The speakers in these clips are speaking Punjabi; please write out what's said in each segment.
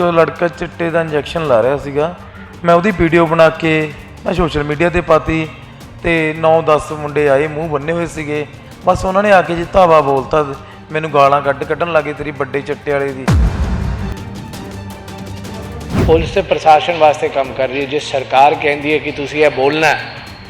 ਇੱਕ ਲੜਕਾ ਚਿੱਟੇ ਦਾ ਇੰਜੈਕਸ਼ਨ ਲਾ ਰਿਹਾ ਸੀਗਾ। ਮੈਂ ਉਹਦੀ ਵੀਡੀਓ ਬਣਾ ਕੇ ਮੈਂ ਸੋਸ਼ਲ ਮੀਡੀਆ ਤੇ ਪਾਤੀ ਤੇ 9-10 ਮੁੰਡੇ ਆਏ ਮੂੰਹ ਬੰਨੇ ਹੋਏ ਸੀਗੇ। ਬਸ ਉਹਨਾਂ ਨੇ ਆ ਕੇ ਜੀ ਧਾਵਾ ਬੋਲਤਾ ਮੈਨੂੰ ਗਾਲਾਂ ਕੱਢ ਕੱਢਣ ਲੱਗੇ ਤੇਰੀ ਵੱਡੇ ਚਿੱਟੇ ਵਾਲੇ ਦੀ। ਪੁਲਿਸ ਤੇ ਪ੍ਰਸ਼ਾਸਨ ਵਾਸਤੇ ਕੰਮ ਕਰ ਰਹੀ ਹੈ। ਜੇ ਸਰਕਾਰ ਕਹਿੰਦੀ ਹੈ ਕਿ ਤੁਸੀਂ ਇਹ ਬੋਲਣਾ ਹੈ,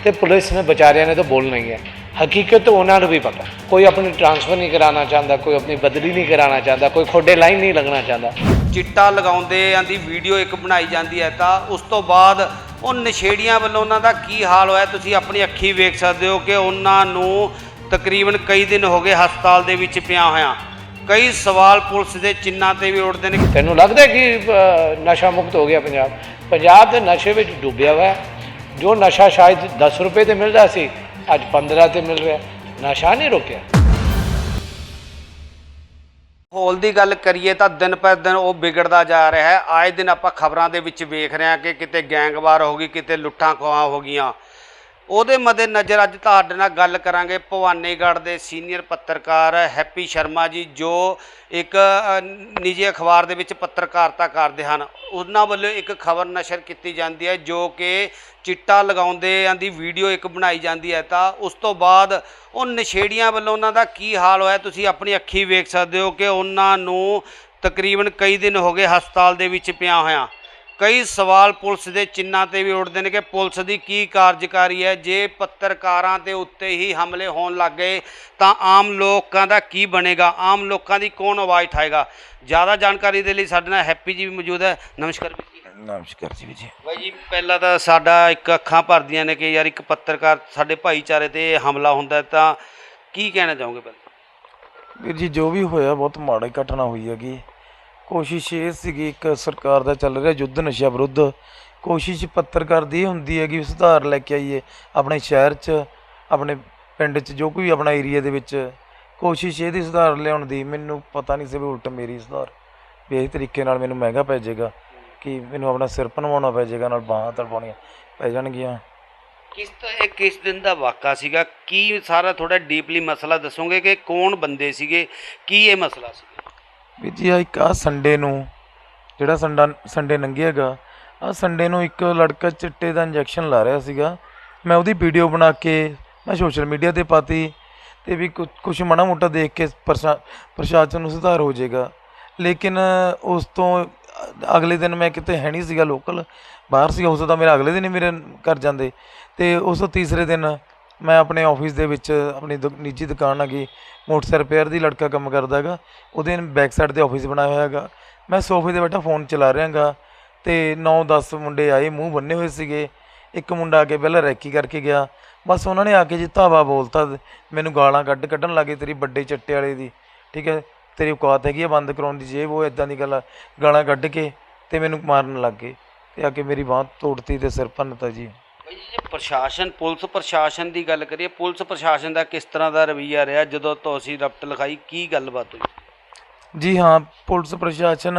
ਤੇ ਪੁਲਿਸ ਨੇ ਵਿਚਾਰਿਆਂ ਨੇ ਤਾਂ ਬੋਲਣਾ ਹੀ ਹੈ। ਹਕੀਕਤ ਉਹਨਾਂ ਨੂੰ ਵੀ ਪਤਾ। ਕੋਈ ਆਪਣੀ ਟ੍ਰਾਂਸਫਰ ਨਹੀਂ ਕਰਾਉਣਾ ਚਾਹੁੰਦਾ ਕੋਈ ਆਪਣੀ ਬਦਲੀ ਨਹੀਂ ਕਰਾਉਣਾ ਚਾਹੁੰਦਾ ਕੋਈ ਖੋਡੇ ਲਾਈਨ ਨਹੀਂ ਲੱਗਣਾ ਚਾਹੁੰਦਾ। ਚਿੱਟਾ ਲਗਾਉਂਦੇ ਆਂ ਦੀ ਵੀਡੀਓ ਇੱਕ ਬਣਾਈ ਜਾਂਦੀ ਹੈ ਤਾਂ ਉਸ ਤੋਂ ਬਾਅਦ ਉਹ ਨਸ਼ੇੜੀਆਂ ਵੱਲੋਂ ਉਹਨਾਂ ਦਾ ਕੀ ਹਾਲ ਹੋਇਆ ਤੁਸੀਂ ਆਪਣੀ ਅੱਖੀ ਵੇਖ ਸਕਦੇ ਹੋ ਕਿ ਉਹਨਾਂ ਨੂੰ ਤਕਰੀਬਨ ਕਈ ਦਿਨ ਹੋ ਗਏ ਹਸਪਤਾਲ ਦੇ ਵਿੱਚ ਪਿਆ ਹੋਇਆ। ਕਈ ਸਵਾਲ ਪੁਲਿਸ ਦੇ ਚਿੰਨ੍ਹਾਂ ਤੇ ਵੀ ਉੱਠਦੇ ਨੇ। ਤੈਨੂੰ ਲੱਗਦਾ ਕਿ ਨਸ਼ਾ ਮੁਕਤ ਹੋ ਗਿਆ ਪੰਜਾਬ? ਪੰਜਾਬ ਦੇ ਨਸ਼ੇ ਵਿੱਚ ਡੁੱਬਿਆ ਹੋਇਆ। ਜੋ ਨਸ਼ਾ ਸ਼ਾਇਦ 10 ਰੁਪਏ ਤੇ ਮਿਲਦਾ ਸੀ ਅੱਜ 15 ਤੇ ਮਿਲ ਰਿਹਾ ਨਸ਼ਾ ਨਹੀਂ ਰੋਕਿਆ। ਹੋਲ ਦੀ ਗੱਲ ਕਰੀਏ ਤਾਂ ਦਿਨ ਪਰ ਦਿਨ ਉਹ ਵਿਗੜਦਾ ਜਾ ਰਿਹਾ ਹੈ। ਆਏ ਦਿਨ ਆਪਾਂ ਖਬਰਾਂ ਦੇ ਵਿੱਚ ਵੇਖ ਰਹੇ ਹਾਂ ਕਿ ਕਿਤੇ ਗੈਂਗਵਾਰ ਹੋ ਗਈ, ਕਿਤੇ ਲੁੱਟਾਂ ਖੋਹਾਂ ਹੋ ਗਈਆਂ। ਉਹਦੇ ਮੱਦੇ ਨਜ਼ਰ ਅੱਜ ਤੁਹਾਡੇ ਨਾਲ ਗੱਲ ਕਰਾਂਗੇ। ਭਵਾਨੀਗੜ੍ਹ ਦੇ ਸੀਨੀਅਰ ਪੱਤਰਕਾਰ ਹੈਪੀ ਸ਼ਰਮਾ ਜੀ, ਜੋ ਇੱਕ ਨਿੱਜੀ ਅਖਬਾਰ ਦੇ ਵਿੱਚ ਪੱਤਰਕਾਰਤਾ ਕਰਦੇ ਹਨ। ਉਹਨਾਂ ਵੱਲੋਂ ਇੱਕ ਖਬਰ ਨਸ਼ਰ ਕੀਤੀ ਜਾਂਦੀ ਹੈ, ਜੋ ਕਿ ਚਿੱਟਾ ਲਗਾਉਂਦੇ ਆਂ ਦੀ ਵੀਡੀਓ ਇੱਕ ਬਣਾਈ ਜਾਂਦੀ ਹੈ। ਤਾਂ ਉਸ ਤੋਂ ਬਾਅਦ ਉਹ ਨਸ਼ੇੜੀਆਂ ਵੱਲੋਂ ਉਹਨਾਂ ਦਾ ਕੀ ਹਾਲ ਹੋਇਆ, ਤੁਸੀਂ ਆਪਣੀ ਅੱਖੀ ਵੇਖ ਸਕਦੇ ਹੋ ਕਿ ਉਹਨਾਂ ਨੂੰ ਤਕਰੀਬਨ ਕਈ ਦਿਨ ਹੋ ਗਏ ਹਸਪਤਾਲ ਦੇ ਵਿੱਚ ਪਿਆ ਹੋਇਆ। ਕਈ ਸਵਾਲ ਪੁਲਿਸ ਦੇ ਚਿੰਨ੍ਹਾਂ ਤੇ ਵੀ ਉੱਠਦੇ ਨੇ ਕਿ ਪੁਲਿਸ ਦੀ ਕੀ ਕਾਰਜਕਾਰੀ ਹੈ? ਜੇ ਪੱਤਰਕਾਰਾਂ ਦੇ ਉੱਤੇ ਹੀ ਹਮਲੇ ਹੋਣ ਲੱਗ ਗਏ ਤਾਂ ਆਮ ਲੋਕਾਂ ਦਾ ਕੀ ਬਣੇਗਾ? ਆਮ ਲੋਕਾਂ ਦੀ ਕੌਣ ਆਵਾਜ਼ ਉਠਾਏਗਾ? ਜ਼ਿਆਦਾ ਜਾਣਕਾਰੀ ਦੇ ਲਈ ਸਾਡੇ ਨਾਲ ਹੈਪੀ ਜੀ ਵੀ ਮੌਜੂਦ ਹੈ। ਨਮਸਕਾਰ ਜੀ। ਨਮਸਕਾਰ ਜੀ ਜੀ। ਬਾਈ ਜੀ ਪਹਿਲਾਂ ਤਾਂ ਸਾਡਾ ਇੱਕ ਅੱਖਾਂ ਭਰਦੀਆਂ ਨੇ ਕਿ ਯਾਰ ਇੱਕ ਪੱਤਰਕਾਰ ਸਾਡੇ ਭਾਈਚਾਰੇ ਤੇ ਹਮਲਾ ਹੁੰਦਾ ਤਾਂ ਕੀ ਕਹਿਣਾ ਚਾਹੋਗੇ ਪਹਿਲਾਂ? ਵੀਰ ਜੀ ਜੋ ਵੀ ਹੋਇਆ ਬਹੁਤ ਮਾੜੀ ਘਟਨਾ ਹੋਈ ਹੈਗੀ। ਕੋਸ਼ਿਸ਼ ਇਹ ਸੀਗੀ, ਇੱਕ ਸਰਕਾਰ ਦਾ ਚੱਲ ਰਿਹਾ ਯੁੱਧ ਨਸ਼ਾ ਵਿਰੁੱਧ। ਕੋਸ਼ਿਸ਼ ਪੱਤਰਕਾਰ ਦੀ ਇਹ ਹੁੰਦੀ ਹੈ ਕਿ ਸੁਧਾਰ ਲੈ ਕੇ ਆਈਏ ਆਪਣੇ ਸ਼ਹਿਰ 'ਚ, ਆਪਣੇ ਪਿੰਡ 'ਚ, ਜੋ ਕੋਈ ਆਪਣਾ ਏਰੀਆ ਦੇ ਵਿੱਚ। ਕੋਸ਼ਿਸ਼ ਇਹਦੀ ਸੁਧਾਰ ਲਿਆਉਣ ਦੀ, ਮੈਨੂੰ ਪਤਾ ਨਹੀਂ ਸੀ ਵੀ ਉਲਟ ਮੇਰੀ ਸੁਧਾਰ, ਵੀ ਇਸ ਤਰੀਕੇ ਨਾਲ ਮੈਨੂੰ ਮਹਿੰਗਾ ਪੈ ਜਾਏਗਾ, ਕਿ ਮੈਨੂੰ ਆਪਣਾ ਸਿਰ ਭਨਵਾਉਣਾ ਪੈ ਜਾਏਗਾ, ਨਾਲ ਬਾਹਾਂ ਤੜਪਾਉਣੀਆਂ ਪੈ ਜਾਣਗੀਆਂ। ਕਿਸ ਤਾਂ, ਇਹ ਕਿਸ ਦਿਨ ਦਾ ਵਾਕਾ ਸੀਗਾ? ਕੀ ਸਾਰਾ ਥੋੜਾ ਡੀਪਲੀ ਮਸਲਾ ਦੱਸੋਗੇ ਕਿ ਕੌਣ ਬੰਦੇ ਸੀਗੇ? ਕੀ ਇਹ ਮਸਲਾ ਸੀ ਵੀ ਜੀ ਆ ਇੱਕ ਆ ਸੰਡੇ ਨੂੰ ਜਿਹੜਾ ਸੰਡਾ ਸੰਡੇ ਲੰਘਿਆਗਾ ਆ ਸੰਡੇ ਨੂੰ ਇੱਕ ਲੜਕਾ ਚਿੱਟੇ ਦਾ ਇੰਜੈਕਸ਼ਨ ਲਾ ਰਿਹਾ ਸੀਗਾ। ਮੈਂ ਉਹਦੀ ਵੀਡੀਓ ਬਣਾ ਕੇ ਮੈਂ ਸੋਸ਼ਲ ਮੀਡੀਆ ਤੇ ਪਾਤੀ ਤੇ ਵੀ ਕੁਝ ਮਾੜਾ ਮੋਟਾ ਦੇਖ ਕੇ ਪ੍ਰਸ਼ਾ, ਪ੍ਰਸ਼ਾਸਨ ਨੂੰ ਸੁਧਾਰ ਹੋ ਜਾਏਗਾ। ਲੇਕਿਨ ਉਸ ਤੋਂ ਅਗਲੇ ਦਿਨ ਮੈਂ ਕਿਤੇ ਹੈ ਨਹੀਂ ਸੀਗਾ ਲੋਕਲ ਬਾਹਰ ਸੀ ਉਸ ਦਾ ਮੇਰਾ ਅਗਲੇ ਦਿਨ ਹੀ ਮੇਰੇ ਘਰ ਜਾਂਦੇ। ਤੇ ਉਸ ਤੋਂ ਤੀਸਰੇ ਦਿਨ ਮੈਂ ਆਪਣੇ ਆਫਿਸ ਦੇ ਵਿੱਚ ਆਪਣੀ ਦੁ- ਨਿੱਜੀ ਦੁਕਾਨ ਹੈਗੀ ਮੋਟਰਸਾਈਕਲ ਰਿਪੇਅਰ ਦੀ ਲੜਕਾ ਕੰਮ ਕਰਦਾ ਹੈਗਾ, ਉਹਦੇ ਬੈਕ ਸਾਈਡ ਤੇ ਆਫਿਸ ਬਣਾਇਆ ਹੋਇਆ ਹੈਗਾ। ਮੈਂ ਸੋਫੇ ਤੇ ਬੈਠਾ ਫੋਨ ਚਲਾ ਰਿਹਾ ਹੈਗਾ ਅਤੇ 9-10 ਮੁੰਡੇ ਆਏ, ਮੂੰਹ ਬੰਨੇ ਹੋਏ ਸੀਗੇ। ਇੱਕ ਮੁੰਡਾ ਆ ਕੇ ਪਹਿਲਾਂ ਰੈਕੀ ਕਰਕੇ ਗਿਆ। ਬਸ ਉਹਨਾਂ ਨੇ ਆ ਕੇ ਜੀ ਧਾਵਾ ਬੋਲਤਾ, ਮੈਨੂੰ ਗਾਲਾਂ ਕੱਢ, ਕੱਢਣ ਲੱਗੇ ਤੇਰੀ ਵੱਡੇ ਚੱਟੇ ਵਾਲੇ ਦੀ। ਠੀਕ ਹੈ, ਤੇਰੀ ਔਕਾਤ ਹੈਗੀ ਆ ਬੰਦ ਕਰਾਉਣ ਦੀ ਜੇ ਉਹ ਇਦਾਂ ਦੀ ਗੱਲ ਗਾਲਾਂ ਕੱਢ ਕੇ ਤੇ ਮੈਨੂੰ ਮਾਰਨ ਲੱਗ ਗਏ ਤੇ ਆ ਕੇ ਮੇਰੀ ਬਾਂਹ ਤੋੜਤੀ ਤੇ ਸਿਰ ਭੰਨਤਾ ਜੀ। ਜੇ, ਪ੍ਰਸ਼ਾਸਨ, ਪੁਲਿਸ ਪ੍ਰਸ਼ਾਸਨ ਦੀ ਗੱਲ ਕਰੀਏ, ਪੁਲਿਸ ਪ੍ਰਸ਼ਾਸਨ ਦਾ ਕਿਸ ਤਰ੍ਹਾਂ ਦਾ ਰਵੱਈਆ ਰਿਹਾ, ਜਦੋਂ ਤੁਸੀਂ ਰਪਟ ਲਿਖਾਈ, ਕੀ ਗੱਲਬਾਤ ਹੋਈ? ਜੀ ਹਾਂ, ਪੁਲਿਸ ਪ੍ਰਸ਼ਾਸਨ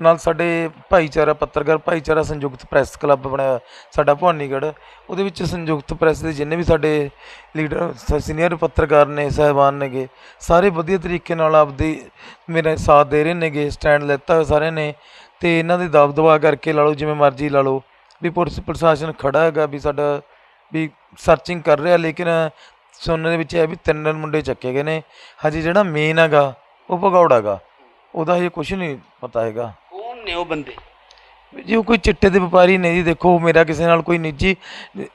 ਨਾਲ ਸਾਡੇ ਭਾਈਚਾਰਾ ਪੱਤਰਕਾਰ, ਭਾਈਚਾਰਾ ਸੰਯੁਕਤ ਪ੍ਰੈਸ ਕਲੱਬ ਬਣਿਆ, ਸਾਡਾ ਭਵਾਨੀਗੜ੍ਹ। ਉਹਦੇ ਵਿੱਚ ਸੰਯੁਕਤ ਪ੍ਰੈਸ ਦੇ ਜਿੰਨੇ ਵੀ ਸਾਡੇ ਲੀਡਰ ਸੀਨੀਅਰ ਪੱਤਰਕਾਰ ਨੇ, ਸਹਿਬਾਨ ਨੇਗੇ, ਸਾਰੇ ਵਧੀਆ ਤਰੀਕੇ ਨਾਲ ਆਪਦੀ ਮੇਰਾ ਸਾਥ ਦੇ ਰਹੇ ਨੇਗੇ, ਸਟੈਂਡ ਲੈਤਾ ਸਾਰਿਆਂ ਨੇ, ਤੇ ਇਹਨਾਂ ਦੇ ਦਬ ਦਬਾ ਕਰਕੇ ਲਾ ਲਓ, ਜਿਵੇਂ ਮਰਜ਼ੀ ਲਾ ਲਓ। ਵੀ ਪੁਲਿਸ ਪ੍ਰਸ਼ਾਸਨ ਖੜਾ ਹੈਗਾ ਵੀ ਸਾਡਾ ਵੀ ਸਰਚਿੰਗ ਕਰ ਰਿਹਾ ਲੇਕਿਨ ਸੁਣਨ ਦੇ ਵਿੱਚ ਇਹ ਵੀ ਤਿੰਨ ਮੁੰਡੇ ਚੱਕੇ ਗਏ ਨੇ। ਹਜੇ ਜਿਹੜਾ ਮੇਨ ਹੈਗਾ ਉਹ ਭਗੌੜਾ ਗਾ ਉਹਦਾ ਹਜੇ ਕੁਝ ਨਹੀਂ ਪਤਾ ਹੈਗਾ। ਕੌਣ ਨੇ ਉਹ ਬੰਦੇ? ਜੀ ਉਹ ਕੋਈ ਚਿੱਟੇ ਦੇ ਵਪਾਰੀ ਨਹੀਂ ਜੀ ਦੇਖੋ ਮੇਰਾ ਕਿਸੇ ਨਾਲ ਕੋਈ ਨਿੱਜੀ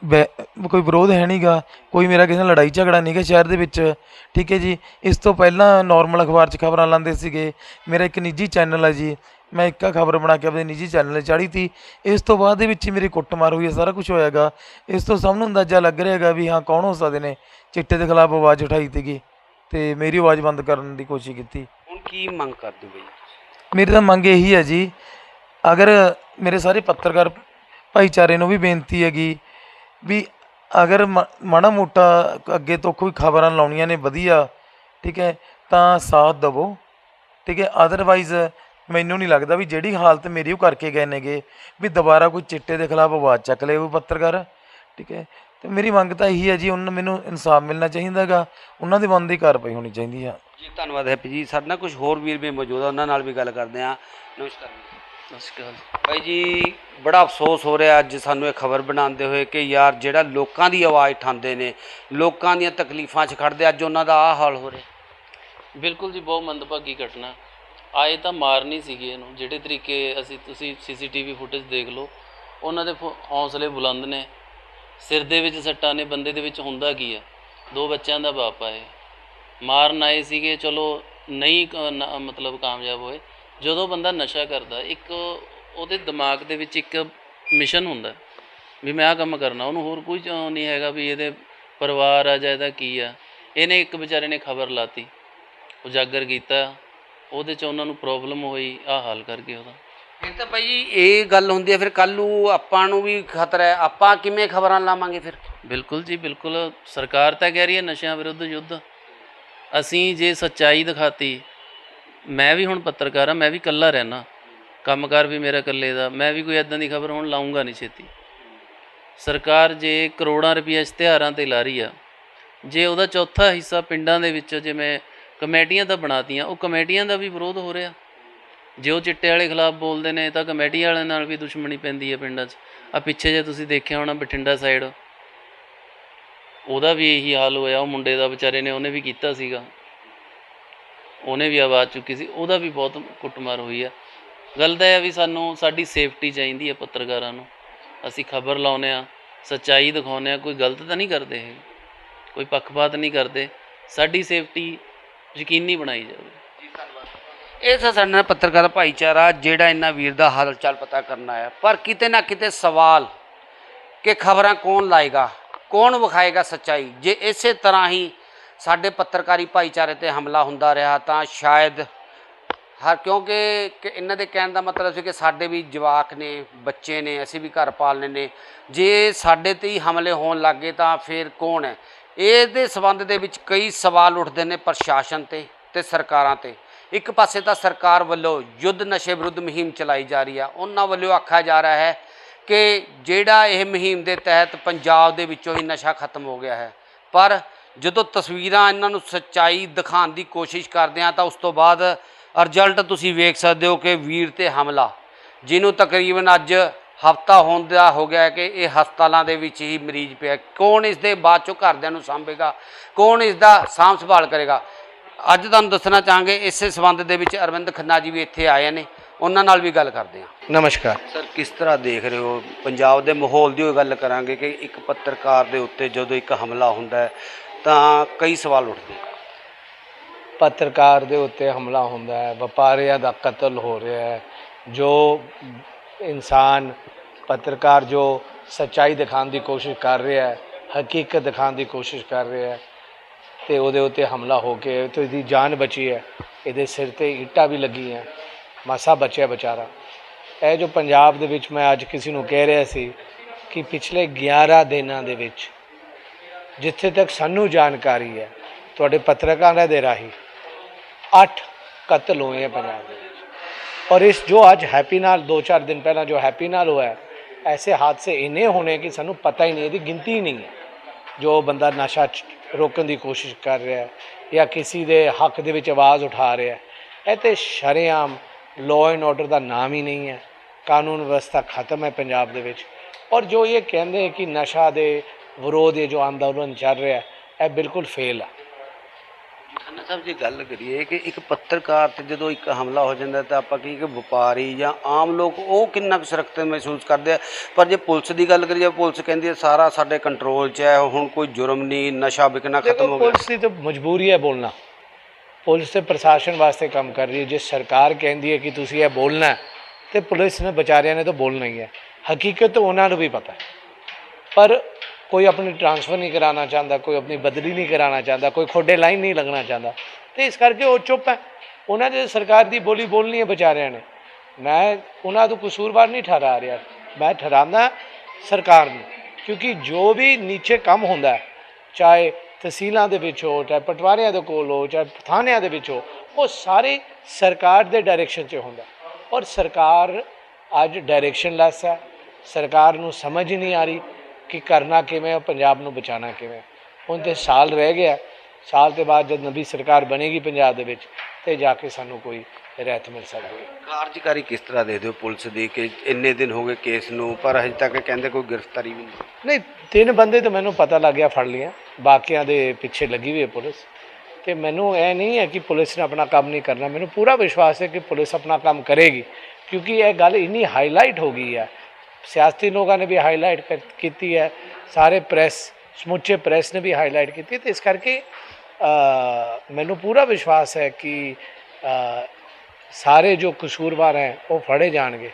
ਵੈ- ਕੋਈ ਵਿਰੋਧ ਹੈ ਨਹੀਂਗਾ ਕੋਈ ਮੇਰਾ ਕਿਸੇ ਨਾਲ ਲੜਾਈ ਝਗੜਾ ਨਹੀਂਗਾ ਸ਼ਹਿਰ ਦੇ ਵਿੱਚ। ਠੀਕ ਹੈ ਜੀ ਇਸ ਤੋਂ ਪਹਿਲਾਂ ਨਾਰਮਲ ਅਖਬਾਰ 'ਚ ਖਬਰਾਂ ਲਾਉਂਦੇ ਸੀਗੇ। ਮੇਰਾ ਇੱਕ ਨਿੱਜੀ ਚੈਨਲ ਹੈ ਜੀ। ਮੈਂ ਇੱਕ ਖਬਰ ਬਣਾ ਕੇ ਆਪਣੇ ਨਿੱਜੀ ਚੈਨਲ 'ਤੇ ਚਾੜੀ ਤੀ। ਇਸ ਤੋਂ ਬਾਅਦ ਦੇ ਵਿੱਚ ਹੀ ਮੇਰੀ ਕੁੱਟਮਾਰ ਹੋਈ ਹੈ ਸਾਰਾ ਕੁਝ ਹੋਇਆਗਾ ਇਸ ਤੋਂ ਸਭ ਨੂੰ ਅੰਦਾਜ਼ਾ ਲੱਗ ਰਿਹਾ ਹੈਗਾ ਵੀ ਹਾਂ ਕੌਣ ਹੋ ਸਕਦੇ ਨੇ? ਚਿੱਟੇ ਦੇ ਖਿਲਾਫ ਆਵਾਜ਼ ਉਠਾਈ ਸੀਗੀ ਤੇ ਮੇਰੀ ਆਵਾਜ਼ ਬੰਦ ਕਰਨ ਦੀ ਕੋਸ਼ਿਸ਼ ਕੀਤੀ। ਹੁਣ ਕੀ ਮੰਗ ਕਰਦੇ ਹੋ ਬਈ? ਮੇਰੀ ਤਾਂ ਮੰਗ ਇਹੀ ਹੈ ਜੀ ਅਗਰ ਮੇਰੇ ਸਾਰੇ ਪੱਤਰਕਾਰ ਭਾਈਚਾਰੇ ਨੂੰ ਵੀ ਬੇਨਤੀ ਹੈਗੀ ਵੀ ਅਗਰ ਮਾੜਾ ਮੋਟਾ ਅੱਗੇ ਤੋਂ ਕੋਈ ਖਬਰਾਂ ਲਾਉਣੀਆਂ ਨੇ ਵਧੀਆ ਠੀਕ ਹੈ ਤਾਂ ਸਾਥ ਦਵੋ ਠੀਕ ਹੈ ਅਦਰਵਾਈਜ਼ ਮੈਨੂੰ ਨਹੀਂ ਲੱਗਦਾ ਵੀ ਜਿਹੜੀ ਹਾਲਤ ਮੇਰੀ ਉਹ ਕਰਕੇ ਗਏ ਨੇਗੇ ਵੀ ਦੁਬਾਰਾ ਕੋਈ ਚਿੱਟੇ ਦੇ ਖਿਲਾਫ ਆਵਾਜ਼ ਚੱਕ ਲਏ ਉਹ ਪੱਤਰਕਾਰ। ਠੀਕ ਹੈ? ਤੇ ਮੇਰੀ ਮੰਗ ਤਾਂ ਇਹੀ ਹੈ ਜੀ ਉਹਨਾਂ ਮੈਨੂੰ ਇਨਸਾਫ ਮਿਲਣਾ ਚਾਹੀਦਾ ਹੈਗਾ ਉਹਨਾਂ ਦੇ ਬੰਦੀ ਕਾਰਵਾਈ ਹੋਣੀ ਚਾਹੀਦੀ ਆ। ਜੀ ਧੰਨਵਾਦ ਹੈਪੀ ਜੀ। ਸਾਡੇ ਨਾਲ ਕੁਝ ਹੋਰ ਵੀਰ ਵੀ ਮੌਜੂਦ ਆ ਉਹਨਾਂ ਨਾਲ ਵੀ ਗੱਲ ਕਰਦੇ ਆ ਨਮਸਕਾਰ ਨਮਸਕਾਰ ਭਾਈ ਜੀ ਬੜਾ ਅਫਸੋਸ ਹੋ ਰਿਹਾ ਅੱਜ ਸਾਨੂੰ ਇਹ ਖਬਰ ਬਣਾਉਂਦੇ ਹੋਏ ਕਿ ਯਾਰ ਜਿਹੜਾ ਲੋਕਾਂ ਦੀ ਆਵਾਜ਼ ਉਠਾਉਂਦੇ ਨੇ ਲੋਕਾਂ ਦੀਆਂ ਤਕਲੀਫਾਂ 'ਚ ਖੜਦੇ ਅੱਜ ਉਹਨਾਂ ਦਾ ਆਹ ਹਾਲ ਹੋ ਰਿਹਾ। ਬਿਲਕੁਲ ਜੀ ਬਹੁਤ ਮੰਦਭਾਗੀ ਘਟਨਾ। ਆਏ ਤਾਂ ਮਾਰਨੀ ਸੀਗੀ ਇਹਨੂੰ, ਜਿਹੜੇ ਤਰੀਕੇ ਅਸੀਂ ਤੁਸੀਂ ਸੀਸੀਟੀਵੀ ਫੁਟੇਜ ਦੇਖ ਲਓ, ਉਹਨਾਂ ਦੇ ਫੁ- ਹੌਸਲੇ ਬੁਲੰਦ ਨੇ। ਸਿਰ ਦੇ ਵਿੱਚ ਸੱਟਾਂ ਨੇ, ਬੰਦੇ ਦੇ ਵਿੱਚ ਹੁੰਦਾ ਕੀ ਆ ਦੋ ਬੱਚਿਆਂ ਦਾ ਬਾਪ ਆ ਇਹ। ਮਾਰਨ ਆਏ ਸੀਗੇ, ਚਲੋ ਨਹੀਂ ਕ- ਨ- ਮਤਲਬ ਕਾਮਯਾਬ ਹੋਏ। ਜਦੋਂ ਬੰਦਾ ਨਸ਼ਾ ਕਰਦਾ, ਇੱਕ ਉਹਦੇ ਦਿਮਾਗ ਦੇ ਵਿੱਚ ਇੱਕ ਮਿਸ਼ਨ ਹੁੰਦਾ, ਵੀ ਮੈਂ ਆਹ ਕੰਮ ਕਰਨਾ। ਉਹਨੂੰ ਹੋਰ ਕੋਈ ਚਾਅ ਨਹੀਂ ਹੈਗਾ ਵੀ ਇਹਦੇ ਪਰਿਵਾਰ ਆ ਜਾਂ ਇਹਦਾ ਕੀ ਆ। ਇਹਨੇ ਇੱਕ ਵਿਚਾਰੇ ਨੇ ਖਬਰ ਲਾਤੀ, ਉਜਾਗਰ ਕੀਤਾ। ਉਹਦੇ ਚ ਉਹਨਾਂ ਨੂੰ ਪ੍ਰੋਬਲਮ ਹੋਈ ਆ ਹਾਲ ਕਰਕੇ ਉਹਦਾ। ਫਿਰ ਤਾਂ ਭਾਈ ਜੀ ਇਹ ਗੱਲ ਹੁੰਦੀ ਹੈ ਫਿਰ ਕੱਲ ਨੂੰ ਆਪਾਂ ਨੂੰ ਵੀ ਖਤਰਾ ਹੈ। ਆਪਾਂ ਕਿਵੇਂ ਖਬਰਾਂ ਲਾਵਾਂਗੇ ਫਿਰ? ਬਿਲਕੁਲ ਜੀ ਬਿਲਕੁਲ। ਸਰਕਾਰ ਤਾਂ ਕਹਿ ਰਹੀ ਹੈ ਨਸ਼ਿਆਂ ਵਿਰੁੱਧ ਯੁੱਧ। ਅਸੀਂ ਜੇ ਸੱਚਾਈ ਦਿਖਾਤੀ ਮੈਂ ਵੀ ਹੁਣ ਪੱਤਰਕਾਰ ਆ ਮੈਂ ਵੀ ਇਕੱਲਾ ਰਹਿਣਾ ਕੰਮਕਾਰ ਵੀ ਮੇਰਾ ਇਕੱਲੇ ਦਾ। ਮੈਂ ਵੀ ਕੋਈ ਐਦਾਂ ਦੀ ਖਬਰ ਹੁਣ ਲਾਉਂਗਾ ਨਹੀਂ ਛੇਤੀ। ਸਰਕਾਰ ਜੇ ਕਰੋੜਾਂ ਰੁਪਏ ਇਸ਼ਤਿਹਾਰਾਂ ਤੇ ਲਾ ਰਹੀ ਆ ਜੇ ਉਹਦਾ ਚੌਥਾ ਹਿੱਸਾ ਪਿੰਡਾਂ ਦੇ ਵਿੱਚ ਜਿਵੇਂ ਕਮੇਟੀਆਂ ਤਾਂ ਬਣਾਤੀਆਂ, ਉਹ ਕਮੇਟੀਆਂ ਦਾ ਵੀ ਵਿਰੋਧ ਹੋ ਰਿਹਾ। ਜੇ ਉਹ ਚਿੱਟੇ ਵਾਲੇ ਖਿਲਾਫ ਬੋਲਦੇ ਨੇ, ਤਾਂ ਕਮੇਟੀ ਵਾਲਿਆਂ ਨਾਲ ਵੀ ਦੁਸ਼ਮਣੀ ਪੈਂਦੀ ਹੈ ਪਿੰਡਾਂ 'ਚ। ਆ ਪਿੱਛੇ ਜੇ ਤੁਸੀਂ ਦੇਖਿਆ ਹੋਣਾ ਬਠਿੰਡਾ ਸਾਈਡ, ਉਹਦਾ ਵੀ ਇਹੀ ਹਾਲ ਹੋਇਆ, ਉਹ ਮੁੰਡੇ ਦਾ ਵਿਚਾਰੇ ਨੇ, ਉਹਨੇ ਵੀ ਕੀਤਾ ਸੀਗਾ। ਉਹਨੇ ਵੀ ਆਵਾਜ਼ ਚੁੱਕੀ ਸੀ, ਉਹਦਾ ਵੀ ਬਹੁਤ ਕੁੱਟਮਾਰ ਹੋਈ ਆ। ਗੱਲ ਤਾਂ ਇਹ ਆ ਵੀ ਸਾਨੂੰ, ਸਾਡੀ ਸੇਫਟੀ ਚਾਹੀਦੀ ਹੈ ਪੱਤਰਕਾਰਾਂ ਨੂੰ। ਅਸੀਂ ਖਬਰ ਲਾਉਂਦੇ ਆ ਸੱਚਾਈ ਦਿਖਾਉਂਦੇ ਆ ਕੋਈ ਗਲਤ ਤਾਂ ਨਹੀਂ ਕਰਦੇ ਇਹ। ਕੋਈ ਪੱਖਪਾਤ ਨਹੀਂ ਕਰਦੇ। ਸਾਡੀ ਸੇਫਟੀ ਯਕੀਨੀ ਬਣਾਈ ਜਾਵੇ। ਇਹ ਤਾਂ ਸਾਡੇ ਨਾਲ ਪੱਤਰਕਾਰ ਭਾਈਚਾਰਾ ਜਿਹੜਾ ਇਹਨਾਂ ਵੀਰ ਦਾ ਹਾਲ ਚਾਲ ਪਤਾ ਕਰਨਾ ਹੈ ਪਰ ਕਿਤੇ ਨਾ ਕਿਤੇ ਸਵਾਲ ਕਿ ਖਬਰਾਂ ਕੌਣ ਲਾਏਗਾ ਕੌਣ ਵਿਖਾਏਗਾ ਸੱਚਾਈ? ਜੇ ਇਸੇ ਤਰ੍ਹਾਂ ਹੀ ਸਾਡੇ ਪੱਤਰਕਾਰੀ ਭਾਈਚਾਰੇ ਤੇ ਹਮਲਾ ਹੁੰਦਾ ਰਿਹਾ ਤਾਂ ਸ਼ਾਇਦ ਹਰ ਕਿਉਂਕਿ ਕਿ ਇਹਨਾਂ ਦੇ ਕਹਿਣ ਦਾ ਮਤਲਬ ਸੀ ਕਿ ਸਾਡੇ ਵੀ ਜਵਾਕ ਨੇ ਬੱਚੇ ਨੇ ਅਸੀਂ ਵੀ ਘਰ ਪਾਲਨੇ ਨੇ। ਜੇ ਸਾਡੇ ਤੇ ਹੀ ਹਮਲੇ ਹੋਣ ਲੱਗੇ ਤਾਂ ਫਿਰ ਕੌਣ ਹੈ? ਇਹਦੇ ਸਬੰਧ ਦੇ ਵਿੱਚ ਕਈ ਸਵਾਲ ਉੱਠਦੇ ਨੇ ਪ੍ਰਸ਼ਾਸਨ ਤੇ ਤੇ ਸਰਕਾਰਾਂ ਤੇ। ਇੱਕ ਪਾਸੇ ਤਾਂ ਸਰਕਾਰ ਵੱਲੋਂ ਯੁੱਧ ਨਸ਼ੇ ਵਿਰੁੱਧ ਮੁਹਿੰਮ ਚਲਾਈ ਜਾ ਰਹੀ ਆ। ਉਹਨਾਂ ਵੱਲੋਂ ਆਖਿਆ ਜਾ ਰਿਹਾ ਹੈ ਕਿ ਜਿਹੜਾ ਇਹ ਮੁਹਿੰਮ ਦੇ ਤਹਿਤ ਪੰਜਾਬ ਦੇ ਵਿੱਚੋਂ ਹੀ ਨਸ਼ਾ ਖਤਮ ਹੋ ਗਿਆ ਹੈ। ਪਰ ਜਦੋਂ ਤਸਵੀਰਾਂ ਇਹਨਾਂ ਨੂੰ ਸੱਚਾਈ ਦਿਖਾਉਣ ਦੀ ਕੋਸ਼ਿਸ਼ ਕਰਦੇ ਆ ਤਾਂ ਉਸ ਤੋਂ ਬਾਅਦ ਰਿਜ਼ਲਟ ਤੁਸੀਂ ਵੇਖ ਸਕਦੇ ਹੋ ਕਿ ਵੀਰ ਤੇ ਹਮਲਾ, ਜਿਹਨੂੰ ਤਕਰੀਬਨ ਅੱਜ ਹਫਤਾ ਹੋਣ ਦਾ ਹੋ ਗਿਆ ਕਿ ਇਹ ਹਸਪਤਾਲਾਂ ਦੇ ਵਿੱਚ ਹੀ ਮਰੀਜ਼ ਪਿਆ। ਕੌਣ ਇਸ ਦੇ ਬਾਅਦ ਚੋਂ ਘਰਦਿਆਂ ਨੂੰ ਸਾਂਭੇਗਾ? ਕੌਣ ਇਸ ਦਾ ਸਾਂਭ ਸੰਭਾਲ ਕਰੇਗਾ? ਅੱਜ ਤੁਹਾਨੂੰ ਦੱਸਣਾ ਚਾਹਾਂਗੇ ਇਸੇ ਸਬੰਧ ਦੇ ਵਿੱਚ ਅਰਵਿੰਦ ਖੰਨਾ ਜੀ ਵੀ ਇੱਥੇ ਆਏ ਨੇ। ਉਹਨਾਂ ਨਾਲ ਵੀ ਗੱਲ ਕਰਦੇ ਹਾਂ। ਨਮਸਕਾਰ। ਸਰ ਕਿਸ ਤਰ੍ਹਾਂ ਦੇਖ ਰਹੇ ਹੋ? ਪੰਜਾਬ ਦੇ ਮਾਹੌਲ ਦੀ ਉਹ ਗੱਲ ਕਰਾਂਗੇ ਕਿ ਇੱਕ ਪੱਤਰਕਾਰ ਦੇ ਉੱਤੇ ਜਦੋਂ ਇੱਕ ਹਮਲਾ ਹੁੰਦਾ ਹੈ ਤਾਂ ਕਈ ਸਵਾਲ ਉੱਠਦੇ। ਪੱਤਰਕਾਰ ਦੇ ਉੱਤੇ ਹਮਲਾ ਹੁੰਦਾ ਹੈ ਵਪਾਰੀਆਂ ਦਾ ਕਤਲ ਹੋ ਰਿਹਾ ਹੈ ਜੋ ਇਨਸਾਨ ਪੱਤਰਕਾਰ ਜੋ ਸੱਚਾਈ ਦਿਖਾਉਣ ਦੀ ਕੋਸ਼ਿਸ਼ ਕਰ ਰਿਹਾ ਹੈ, ਹਕੀਕਤ ਦਿਖਾਉਣ ਦੀ ਕੋਸ਼ਿਸ਼ ਕਰ ਰਿਹਾ ਹੈ, ਤੇ ਉਹਦੇ ਉੱਤੇ ਹਮਲਾ ਹੋ ਕੇ ਤੇ ਇਹਦੀ ਜਾਨ ਬਚੀ ਹੈ, ਇਹਦੇ ਸਿਰ ਤੇ ਇੱਟਾਂ ਵੀ ਲੱਗੀਆਂ ਮਾਸਾ ਬਚਿਆ ਵਿਚਾਰਾ। ਇਹ ਜੋ ਪੰਜਾਬ ਦੇ ਵਿੱਚ ਮੈਂ ਅੱਜ ਕਿਸੇ ਨੂੰ ਕਹਿ ਰਿਹਾ ਸੀ ਕਿ ਪਿਛਲੇ 11 ਦਿਨਾਂ ਦੇ ਵਿੱਚ ਜਿੱਥੇ ਤੱਕ ਸਾਨੂੰ ਜਾਣਕਾਰੀ ਹੈ, ਤੁਹਾਡੇ ਪੱਤਰਕਾਰਾਂ ਦੇ ਰਾਹੀਂ 8 ਕਤਲ ਹੋਏ ਹੈ ਪੰਜਾਬ ਦੇ ਵਿੱਚ ਔਰ ਇਸ ਜੋ ਅੱਜ ਹੈਪੀ ਨਾਲ 2-4 ਦਿਨ ਪਹਿਲਾਂ ਜੋ ਹੈਪੀ ਨਾਲ ਹੋਇਆ ਐਸੇ ਹਾਦਸੇ ਇੰਨੇ ਹੋਣੇ ਕਿ ਸਾਨੂੰ ਪਤਾ ਹੀ ਨਹੀਂ ਇਹਦੀ ਗਿਣਤੀ ਹੀ ਨਹੀਂ ਹੈ ਜੋ ਬੰਦਾ ਨਸ਼ਾ ਰੋਕਣ ਦੀ ਕੋਸ਼ਿਸ਼ ਕਰ ਰਿਹਾ ਹੈ ਜਾਂ ਕਿਸੇ ਦੇ ਹੱਕ ਦੇ ਵਿੱਚ ਆਵਾਜ਼ ਉਠਾ ਰਿਹਾ ਹੈ ਇਹ ਤੇ ਸ਼ਰੇਆਮ ਲਾਅ ਐਂਡ ਆਰਡਰ ਦਾ ਨਾਮ ਹੀ ਨਹੀਂ ਹੈ ਕਾਨੂੰਨ ਵਿਵਸਥਾ ਖਤਮ ਹੈ ਪੰਜਾਬ ਦੇ ਵਿੱਚ ਔਰ ਜੋ ਇਹ ਕਹਿੰਦੇ ਕਿ ਨਸ਼ਾ ਦੇ ਵਿਰੋਧ ਇਹ ਜੋ ਅੰਦੋਲਨ ਚੱਲ ਰਿਹਾ ਹੈ ਇਹ ਬਿਲਕੁਲ ਫੇਲ ਹੈ ਖੰਨਾ ਸਾਹਿਬ ਜੇ ਗੱਲ ਕਰੀਏ ਕਿ ਇੱਕ ਪੱਤਰਕਾਰ ਤੇ ਜਦੋਂ ਇੱਕ ਹਮਲਾ ਹੋ ਜਾਂਦਾ ਤਾਂ ਆਪਾਂ ਕਹੀਏ ਕਿ ਵਪਾਰੀ ਜਾਂ ਆਮ ਲੋਕ ਉਹ ਕਿੰਨਾ ਕੁ ਸੁਰੱਖਿਅਤ ਮਹਿਸੂਸ ਕਰਦੇ ਆ। ਪਰ ਜੇ ਪੁਲਿਸ ਦੀ ਗੱਲ ਕਰੀਏ ਪੁਲਿਸ ਕਹਿੰਦੀ ਹੈ ਸਾਰਾ ਸਾਡੇ ਕੰਟਰੋਲ 'ਚ ਹੈ ਹੁਣ ਕੋਈ ਜੁਰਮ ਨਹੀਂ ਨਸ਼ਾ ਵਿਕਣਾ ਖਤਮ ਹੋ ਗਿਆ। ਪੁਲਿਸ ਦੀ ਤਾਂ ਮਜਬੂਰੀ ਹੈ ਬੋਲਣਾ। ਪੁਲਿਸ ਤੇ ਪ੍ਰਸ਼ਾਸਨ ਵਾਸਤੇ ਕੰਮ ਕਰ ਰਹੀ ਹੈ। ਜੇ ਸਰਕਾਰ ਕਹਿੰਦੀ ਹੈ ਕਿ ਤੁਸੀਂ ਇਹ ਬੋਲਣਾ ਤੇ ਪੁਲਿਸ ਨੇ ਵਿਚਾਰਿਆਂ ਨੇ ਤਾਂ ਬੋਲਣਾ ਹੀ ਹੈ। ਹਕੀਕਤ ਉਹਨਾਂ ਨੂੰ ਵੀ ਪਤਾ ਹੈ। ਪਰ ਕੋਈ ਆਪਣੀ ਟਰਾਂਸਫਰ ਨਹੀਂ ਕਰਾਉਣਾ ਚਾਹੁੰਦਾ, ਕੋਈ ਆਪਣੀ ਬਦਲੀ ਨਹੀਂ ਕਰਾਉਣਾ ਚਾਹੁੰਦਾ, ਕੋਈ ਖੋਡੇ ਲਾਈਨ ਨਹੀਂ ਲੱਗਣਾ ਚਾਹੁੰਦਾ। ਤੇ ਇਸ ਕਰਕੇ ਉਹ ਚੁੱਪ ਹੈ। ਉਹਨਾਂ ਦੇ ਸਰਕਾਰ ਦੀ ਬੋਲੀ ਬੋਲਣੀ ਹੈ, ਵਿਚਾਰਿਆਂ ਨੇ। ਮੈਂ ਉਹਨਾਂ ਨੂੰ ਕਸੂਰਵਾਰ ਨਹੀਂ ਠਹਿਰਾ ਰਿਹਾ। ਮੈਂ ਠਹਿਰਾਉਂਦਾ ਸਰਕਾਰ ਨੂੰ। ਕਿਉਂਕਿ ਜੋ ਵੀ ਨੀਚੇ ਕੰਮ ਹੁੰਦਾ ਹੈ, ਚਾਹੇ ਤਹਿਸੀਲਾਂ ਦੇ ਵਿੱਚ ਹੋ, ਚਾਹੇ ਪਟਵਾਰਿਆਂ ਦੇ ਕੋਲ ਹੋ, ਚਾਹੇ ਥਾਣਿਆਂ ਦੇ ਵਿੱਚ ਹੋ, ਉਹ ਸਾਰੇ ਸਰਕਾਰ ਦੇ ਡਾਇਰੈਕਸ਼ਨ 'ਚ ਹੁੰਦਾ ਔਰ ਸਰਕਾਰ ਅੱਜ ਡਾਇਰੈਕਸ਼ਨ ਲੈਸ ਹੈ। ਸਰਕਾਰ ਨੂੰ ਸਮਝ ਹੀ ਨਹੀਂ ਆ ਰਹੀ। ਕਿ ਕਰਨਾ ਕਿਵੇਂ ਹੈ ਪੰਜਾਬ ਨੂੰ ਬਚਾਉਣਾ ਕਿਵੇਂ ਹੁਣ ਤੇ ਸਾਲ ਰਹਿ ਗਿਆ। ਸਾਲ ਦੇ ਬਾਅਦ ਜਦ ਨਵੀਂ ਸਰਕਾਰ ਬਣੇਗੀ ਪੰਜਾਬ ਦੇ ਵਿੱਚ ਤੇ ਜਾ ਕੇ ਸਾਨੂੰ ਕੋਈ ਰਹਿਤ ਮਿਲ ਸਕਦੀ ਹੈ। ਕਾਰਜਕਾਰੀ ਕਿਸ ਤਰ੍ਹਾਂ ਦੇਖਦੇ ਹੋ ਪੁਲਿਸ ਦੀ? ਕਿ ਇੰਨੇ ਦਿਨ ਹੋ ਗਏ ਕੇਸ ਨੂੰ ਪਰ ਹਜੇ ਤੱਕ ਕਹਿੰਦੇ ਕੋਈ ਗ੍ਰਿਫਤਾਰੀ ਵੀ ਨਹੀਂ। ਨਹੀਂ ਤਿੰਨ ਬੰਦੇ ਤਾਂ ਮੈਨੂੰ ਪਤਾ ਲੱਗ ਗਿਆ ਫੜ ਲਿਆ ਬਾਕੀਆਂ ਦੇ ਪਿੱਛੇ ਲੱਗੀ ਹੋਈ ਹੈ ਪੁਲਿਸ। ਤੇ ਮੈਨੂੰ ਇਹ ਨਹੀਂ ਹੈ ਕਿ ਪੁਲਿਸ ਨੇ ਆਪਣਾ ਕੰਮ ਨਹੀਂ ਕਰਨਾ। ਮੈਨੂੰ ਪੂਰਾ ਵਿਸ਼ਵਾਸ ਹੈ ਕਿ ਪੁਲਿਸ ਆਪਣਾ ਕੰਮ ਕਰੇਗੀ। ਕਿਉਂਕਿ ਇਹ ਗੱਲ ਇੰਨੀ ਹਾਈਲਾਈਟ ਹੋ ਗਈ ਹੈ ਸਿਆਸਤੀ ਲੋਕਾਂ ਨੇ ਵੀ ਹਾਈਲਾਈਟ ਕੀਤੀ ਹੈ ਸਾਰੇ ਪ੍ਰੈਸ ਸਮੁੱਚੇ ਪ੍ਰੈਸ ਨੇ ਵੀ ਹਾਈਲਾਈਟ ਕੀਤੀ ਤੇ ਇਸ ਕਰਕੇ ਮੈਨੂੰ ਪੂਰਾ ਵਿਸ਼ਵਾਸ ਹੈ ਕਿ ਸਾਰੇ ਜੋ ਕਸੂਰਵਾਰ ਹੈ ਉਹ ਫੜੇ ਜਾਣਗੇ।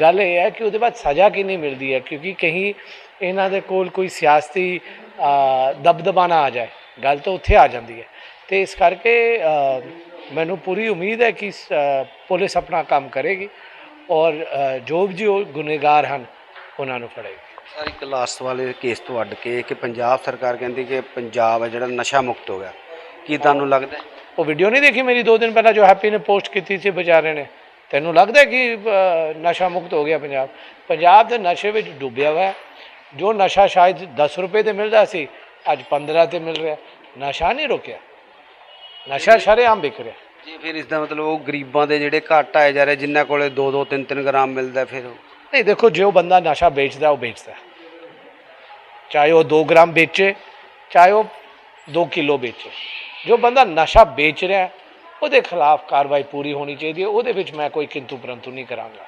ਗੱਲ ਇਹ ਹੈ ਕਿ ਉਹਦੇ ਬਾਅਦ ਸਜ਼ਾ ਕਿੰਨੀ ਮਿਲਦੀ ਹੈ ਕਿਉਂਕਿ ਕਹੀਂ ਇਹਨਾਂ ਦੇ ਕੋਲ ਕੋਈ ਸਿਆਸਤੀ ਅ, ਦਬਦਬਾ ਨਾ ਆ ਜਾਏ ਗੱਲ ਤਾਂ ਉੱਥੇ ਆ ਜਾਂਦੀ ਹੈ। ਤੇ ਇਸ ਕਰਕੇ ਮੈਨੂੰ ਪੂਰੀ ਉਮੀਦ ਹੈ ਕਿ ਸ- ਪੁਲਿਸ ਆਪਣਾ ਕੰਮ ਕਰੇਗੀ। ਔਰ ਜੋ ਵੀ ਜੋ ਗੁਨੇਗਾਰ ਹਨ ਉਹਨਾਂ ਨੂੰ ਫੜੇਗੀ ਸਰ ਇੱਕ ਲਾਸਟ ਵਾਲੇ ਕੇਸ ਤੋਂ ਅੱਡ ਕੇ ਕਿ ਪੰਜਾਬ ਸਰਕਾਰ ਕਹਿੰਦੀ ਕਿ ਪੰਜਾਬ ਹੈ ਜਿਹੜਾ ਨਸ਼ਾ ਮੁਕਤ ਹੋ ਗਿਆ। ਕੀ ਤੁਹਾਨੂੰ ਲੱਗਦਾ? ਉਹ ਵੀਡੀਓ ਨਹੀਂ ਦੇਖੀ ਮੇਰੀ? 2 ਦਿਨ ਪਹਿਲਾਂ ਜੋ ਹੈਪੀ ਨੇ ਪੋਸਟ ਕੀਤੀ ਸੀ ਵਿਚਾਰੇ ਨੇ ਤੈਨੂੰ ਲੱਗਦਾ ਕਿ ਨਸ਼ਾ ਮੁਕਤ ਹੋ ਗਿਆ ਪੰਜਾਬ? ਪੰਜਾਬ ਦੇ ਨਸ਼ੇ ਵਿੱਚ ਡੁੱਬਿਆ ਹੋਇਆ। ਜੋ ਨਸ਼ਾ ਸ਼ਾਇਦ 10 ਰੁਪਏ ਤੇ ਮਿਲਦਾ ਸੀ ਅੱਜ 15 ਤੇ ਮਿਲ ਰਿਹਾ। ਨਸ਼ਾ ਨਹੀਂ ਰੁਕਿਆ। ਨਸ਼ਾ ਸ਼ਰੇਆਮ ਵਿਕ ਰਿਹਾ। ਜੀ, ਫਿਰ ਇਸ ਦਾ ਮਤਲਬ ਉਹ ਗਰੀਬਾਂ ਦੇ ਜਿਹੜੇ ਘੱਟ ਆਏ ਜਾ ਰਹੇ, ਜਿਨ੍ਹਾਂ ਕੋਲੇ 2-2 3-3 ਗ੍ਰਾਮ ਮਿਲਦਾ ਫਿਰ ਉਹ। ਨਹੀਂ, ਦੇਖੋ, ਜੋ ਬੰਦਾ ਨਸ਼ਾ ਵੇਚਦਾ, ਉਹ ਵੇਚਦਾ ਚਾਹੇ ਉਹ 2 ਗ੍ਰਾਮ ਵੇਚੇ, ਚਾਹੇ ਉਹ 2 ਕਿਲੋ ਵੇਚੇ। ਜੋ ਬੰਦਾ ਨਸ਼ਾ ਵੇਚ ਰਿਹਾ ਉਹਦੇ ਖਿਲਾਫ ਕਾਰਵਾਈ ਪੂਰੀ ਹੋਣੀ ਚਾਹੀਦੀ ਹੈ, ਉਹਦੇ ਵਿੱਚ ਮੈਂ ਕੋਈ ਕਿੰਤੂ ਪਰੰਤੂ ਨਹੀਂ ਕਰਾਂਗਾ।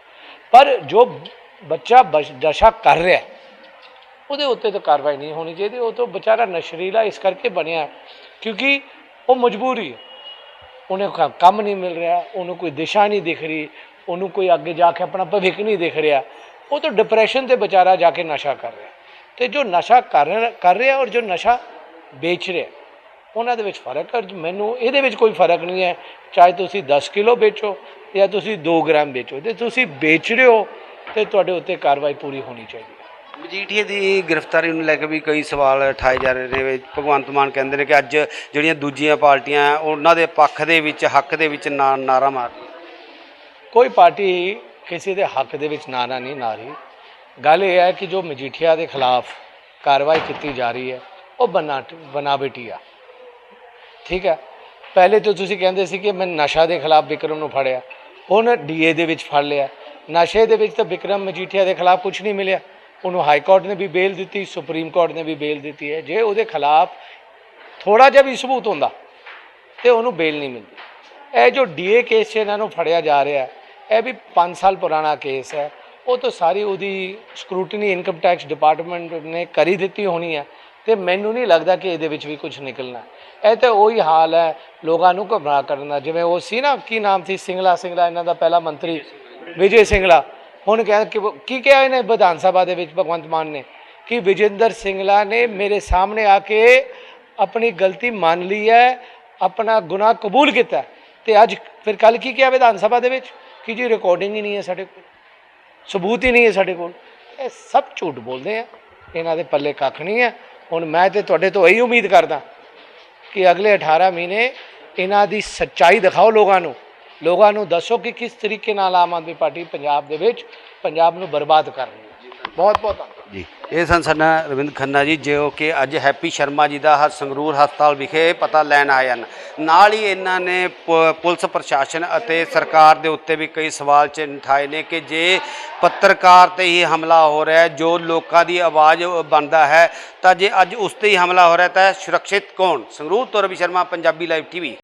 ਪਰ ਜੋ ਬੱਚਾ ਨਸ਼ਾ ਕਰ ਰਿਹਾ ਉਹਦੇ ਉੱਤੇ ਤਾਂ ਕਾਰਵਾਈ ਨਹੀਂ ਹੋਣੀ ਚਾਹੀਦੀ, ਉਹ ਤਾਂ ਵਿਚਾਰਾ ਨਸ਼ਰੀਲਾ ਇਸ ਕਰਕੇ ਬਣਿਆ ਕਿਉਂਕਿ ਉਹ ਮਜਬੂਰੀ ਹੈ। ਉਹਨੇ ਕੰਮ ਨਹੀਂ ਮਿਲ ਰਿਹਾ, ਉਹਨੂੰ ਕੋਈ ਦਿਸ਼ਾ ਨਹੀਂ ਦਿਖ ਰਹੀ, ਉਹਨੂੰ ਕੋਈ ਅੱਗੇ ਜਾ ਕੇ ਆਪਣਾ ਭਵਿੱਖ ਨਹੀਂ ਦਿਖ ਰਿਹਾ। ਉਹ ਤਾਂ ਡਿਪਰੈਸ਼ਨ ਤੇ ਵਿਚਾਰਾ ਜਾ ਕੇ ਨਸ਼ਾ ਕਰ ਰਿਹਾ। ਤੇ ਜੋ ਨਸ਼ਾ ਕਰ ਰਿਹਾ- ਕਰ ਰਿਹਾ ਔਰ ਜੋ ਨਸ਼ਾ ਵੇਚ ਰਿਹਾ, ਉਹਨਾਂ ਦੇ ਵਿੱਚ ਫ਼ਰਕ ਹੈ। ਔਰ ਮੈਨੂੰ ਇਹਦੇ ਵਿੱਚ ਕੋਈ ਫ਼ਰਕ ਨਹੀਂ ਹੈ। ਚਾਹੇ ਤੁਸੀਂ 10 ਕਿਲੋ ਵੇਚੋ ਜਾਂ ਤੁਸੀਂ 2 ਗ੍ਰਾਮ ਵੇਚੋ ਤੇ ਤੁਸੀਂ ਵੇਚ ਰਹੇ ਹੋ, ਤੇ ਤੁਹਾਡੇ ਉੱਤੇ ਕਾਰਵਾਈ ਪੂਰੀ ਹੋਣੀ ਚਾਹੀਦੀ। ਮਜੀਠੀਏ ਦੀ ਗ੍ਰਿਫਤਾਰੀ ਨੂੰ ਲੈ ਕੇ ਵੀ ਕਈ ਸਵਾਲ ਉਠਾਏ ਜਾ ਰਹੇ ਨੇ। ਭਗਵੰਤ ਮਾਨ ਕਹਿੰਦੇ ਨੇ ਕਿ ਅੱਜ ਜਿਹੜੀਆਂ ਦੂਜੀਆਂ ਪਾਰਟੀਆਂ ਉਹਨਾਂ ਦੇ ਪੱਖ ਦੇ ਵਿੱਚ, ਹੱਕ ਦੇ ਵਿੱਚ ਨਾ- ਨਾਰਾ ਮਾਰ ਕੋਈ ਪਾਰਟੀ ਕਿਸੇ ਦੇ ਹੱਕ ਦੇ ਵਿੱਚ ਨਾਰਾ ਨਹੀਂ ਨਾ ਗੱਲ ਇਹ ਹੈ ਕਿ ਜੋ ਮਜੀਠੀਆ ਦੇ ਖਿਲਾਫ ਕਾਰਵਾਈ ਕੀਤੀ ਜਾ ਰਹੀ ਹੈ, ਉਹ ਬਨਾ, ਬਨਾਵਟੀ ਆ। ਠੀਕ ਹੈ? ਪਹਿਲੇ ਤੋਂ ਤੁਸੀਂ ਕਹਿੰਦੇ ਸੀ ਕਿ ਮੈਂ ਨਸ਼ਾ ਦੇ ਖਿਲਾਫ ਵਿਕਰਮ ਨੂੰ ਫੜਿਆ। ਹੁਣ ਡੀਏ ਦੇ ਵਿੱਚ ਫੜ ਲਿਆ। ਨਸ਼ੇ ਦੇ ਵਿੱਚ ਤਾਂ ਵਿਕਰਮ ਮਜੀਠੀਆ ਦੇ ਖਿਲਾਫ ਕੁਝ ਨਹੀਂ ਮਿਲਿਆ। ਉਹਨੂੰ ਹਾਈ ਕੋਰਟ ਨੇ ਵੀ ਬੇਲ ਦਿੱਤੀ, ਸੁਪਰੀਮ ਕੋਰਟ ਨੇ ਵੀ ਬੇਲ ਦਿੱਤੀ ਹੈ। ਜੇ ਉਹਦੇ ਖਿਲਾਫ ਥੋੜਾ ਜਿਹਾ ਵੀ ਸਬੂਤ ਹੁੰਦਾ ਤੇ ਉਹਨੂੰ ਬੇਲ ਨਹੀਂ ਮਿਲਦੀ। ਇਹ ਜੋ ਡੀਏ ਕੇਸ 'ਚ ਇਹਨਾਂ ਨੂੰ ਫੜਿਆ ਜਾ ਰਿਹਾ ਇਹ ਵੀ 5 ਸਾਲ ਪੁਰਾਣਾ ਕੇਸ ਹੈ। ਉਹ ਤਾਂ ਸਾਰੀ ਉਹਦੀ ਸਕਰੂਟਨੀ ਇਨਕਮ ਟੈਕਸ ਡਿਪਾਰਟਮੈਂਟ ਨੇ ਕਰੀ ਦਿੱਤੀ ਹੋਣੀ ਹੈ ਤੇ ਮੈਨੂੰ ਨਹੀਂ ਲੱਗਦਾ ਕਿ ਇਹਦੇ ਵਿੱਚ ਵੀ ਕੁਝ ਨਿਕਲਣਾ ਇਹ ਤਾਂ ਉਹੀ ਹਾਲ ਹੈ ਲੋਕਾਂ ਨੂੰ ਘਬਰਾ ਕਰਨਾ ਜਿਵੇਂ ਉਹ ਸੀ ਨਾ, ਕੀ ਨਾਮ ਸੀ? ਸਿੰਗਲਾ ਸਿੰਗਲਾ, ਇਹਨਾਂ ਦਾ ਪਹਿਲਾ ਮੰਤਰੀ, ਵਿਜੇ ਸਿੰਗਲਾ। ਹੁਣ ਕਹਿੰਦੇ ਕਿ ਕੀ ਕਿਹਾ ਇਹਨੇ ਵਿਧਾਨ ਸਭਾ ਦੇ ਵਿੱਚ ਭਗਵੰਤ ਮਾਨ ਨੇ? ਕਿ ਵਿਜੇਂਦਰ ਸਿੰਗਲਾ ਨੇ ਮੇਰੇ ਸਾਹਮਣੇ ਆ ਕੇ ਆਪਣੀ ਗਲਤੀ ਮੰਨ ਲਈ ਹੈ, ਆਪਣਾ ਗੁਨਾਹ ਕਬੂਲ ਕੀਤਾ ਹੈ। ਤੇ ਅੱਜ ਫਿਰ ਕੱਲ ਕੀ ਕਿਹਾ ਵਿਧਾਨ ਸਭਾ ਦੇ ਵਿੱਚ? ਕਿ ਜੀ ਰਿਕਾਰਡਿੰਗ ਹੀ ਨਹੀਂ ਹੈ ਸਾਡੇ ਕੋਲ, ਸਬੂਤ ਹੀ ਨਹੀਂ ਹੈ ਸਾਡੇ ਕੋਲ। ਇਹ ਸਭ ਝੂਠ ਬੋਲਦੇ ਆ। ਇਹਨਾਂ ਦੇ ਪੱਲੇ ਕੱਖ ਨਹੀਂ ਹੈ। ਹੁਣ ਮੈਂ ਤੇ ਤੁਹਾਡੇ ਤੋਂ ਇਹੀ ਉਮੀਦ ਕਰਦਾ ਕਿ ਅਗਲੇ 18 ਮਹੀਨੇ ਇਹਨਾਂ ਦੀ ਸੱਚਾਈ ਦਿਖਾਓ ਲੋਕਾਂ ਨੂੰ। ਲੋਕਾਂ ਨੂੰ ਦੱਸੋ ਕਿ ਕਿਸ ਤਰੀਕੇ ਨਾਲ ਆਮ ਆਦਮੀ ਪਾਰਟੀ ਪੰਜਾਬ ਦੇ ਵਿੱਚ ਪੰਜਾਬ ਨੂੰ ਬਰਬਾਦ ਕਰ ਰਹੀ ਹੈ। ਬਹੁਤ ਬਹੁਤ ਧੰਨਵਾਦ। ਜੀ ਇਹ ਸਨ ਸਾਡਾ ਰਵਿੰਦ ਖੰਨਾ ਜੀ ਜੋ ਕਿ ਅੱਜ ਹੈਪੀ ਸ਼ਰਮਾ ਜੀ ਦਾ ਹ- ਸੰਗਰੂਰ ਹਸਪਤਾਲ ਵਿਖੇ ਪਤਾ ਲੈਣ ਆਏ ਹਨ। ਨਾਲ ਹੀ ਇਹਨਾਂ ਨੇ ਪ- ਪੁਲਿਸ ਪ੍ਰਸ਼ਾਸਨ ਅਤੇ ਸਰਕਾਰ ਦੇ ਉੱਤੇ ਵੀ ਕਈ ਸਵਾਲ ਚ ਉਠਾਏ ਨੇ ਕਿ ਜੇ ਪੱਤਰਕਾਰ ਤੇ ਹੀ ਹਮਲਾ ਹੋ ਰਿਹਾ ਹੈ ਜੋ ਲੋਕਾਂ ਦੀ ਆਵਾਜ਼ ਬਣਦਾ ਹੈ ਤਾਂ ਜੇ ਅੱਜ ਉਸ ਤੇ ਹੀ ਹਮਲਾ ਹੋ ਰਿਹਾ ਤਾਂ ਸੁਰੱਖਿਅਤ ਕੌਣ? ਸੰਗਰੂਰ ਤੋਂ ਰਵੀ ਸ਼ਰਮਾ ਪੰਜਾਬੀ ਲਾਈਵ ਟੀਵੀ